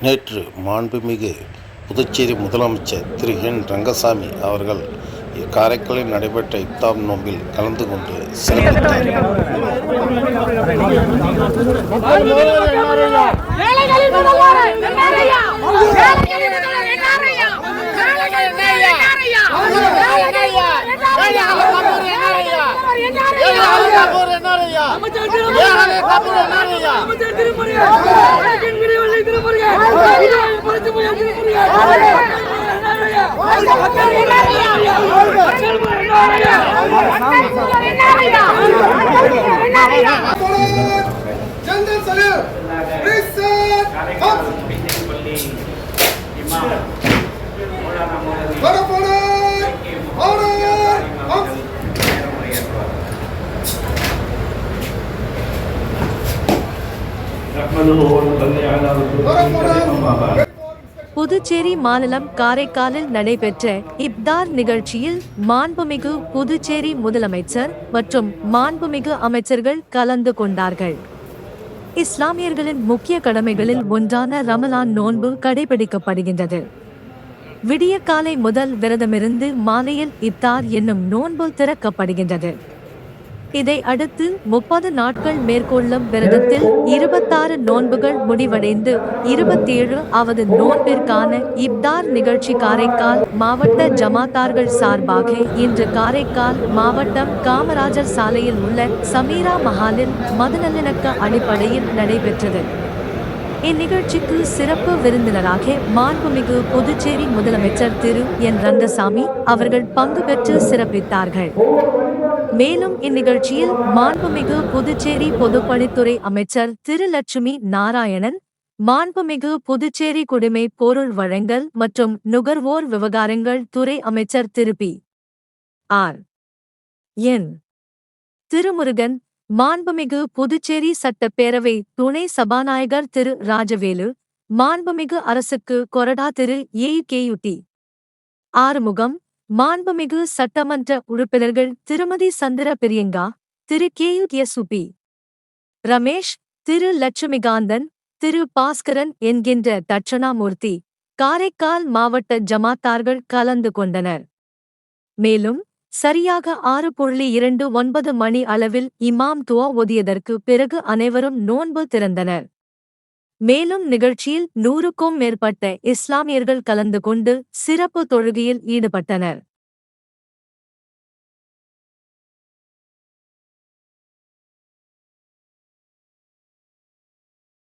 நேற்று மாண்புமிகு புதுச்சேரி முதலமைச்சர் திரு என். ரங்கசாமி அவர்கள் காரைக்காலில் நடைபெற்ற இப்தார் நோம்பில் கலந்து கொண்டு சிறப்பித்தார் ஏழைகளின் General salute! Please sir! Up! Order, order! Order! Up! نحمده ونصلي على رسوله أما بعد Puducherry மாநிலம் காரைக்காலில் நடைபெற்ற இப்தார் நிகழ்ச்சியில் மாண்புமிகு புதுச்சேரி முதலமைச்சர் மற்றும் மாண்புமிகு அமைச்சர்கள் கலந்து கொண்டார்கள். இஸ்லாமியர்களின் முக்கிய கடமைகளில் ஒன்றான ரமலான் நோன்பு கடைபிடிக்கப்படுகின்றது. விடியற்காலை முதல் விரதமிருந்து மாலையில் இப்தார் என்னும் நோன்பு திறக்கப்படுகின்றது. இதை அடுத்து முப்பது நாட்கள் மேற்கொள்ளும் விரதத்தில் இருபத்தாறு நோன்புகள் முடிவடைந்து இருபத்தேழு அவது நோன்பிற்கான இப்தார் நிகழ்ச்சி காரைக்கால் மாவட்ட ஜமாத்தார்கள் சார்பாக இன்று காரைக்கால் மாவட்டம் காமராஜர் சாலையில் உள்ள சமீரா மஹாலில் மதநல்லிணக்க அடிப்படையில் நடைபெற்றது. இந்நிகழ்ச்சிக்கு சிறப்பு விருந்தினராக மாண்புமிகு புதுச்சேரி முதலமைச்சர் திரு என் ரங்கசாமி அவர்கள் பங்கு பெற்று சிறப்பித்தார்கள். மேலும் இந்நிகழ்ச்சியில் மாண்புமிகு புதுச்சேரி பொதுப்பணித்துறை அமைச்சர் திரு லட்சுமி நாராயணன் மாண்புமிகு புதுச்சேரி குடிமை பொருள் வழங்கல் மற்றும் நுகர்வோர் விவகாரங்கள் துறை அமைச்சர் Thiru P. R. N. Thirumurugan மாண்புமிகு புதுச்சேரி சட்டப்பேரவை துணை சபாநாயகர் திரு ராஜவேலு மாண்புமிகு அரசுக்கு கொரடா திரு ஏ. கேயுடி ஆறுமுகம் மாண்புமிகு சட்டமன்ற உறுப்பினர்கள் Thirumathi Chandra Priyanka Thiru K U S P Ramesh Thiru Lakshmikanthan Thiru Baskaran என்கின்ற தட்சணாமூர்த்தி காரைக்கால் மாவட்ட ஜமாத்தார்கள் கலந்து கொண்டனர். மேலும் சரியாக ஆறு புள்ளி இரண்டு ஒன்பது மணி அளவில் இமாம் துவா ஓதியதற்கு பிறகு அனைவரும் நோன்பு திறந்தனர். மேலும் நிகழ்ச்சியில் நூறுக்கும் மேற்பட்ட இஸ்லாமியர்கள் கலந்து கொண்டு சிறப்பு தொழுகையில் ஈடுபட்டனர்.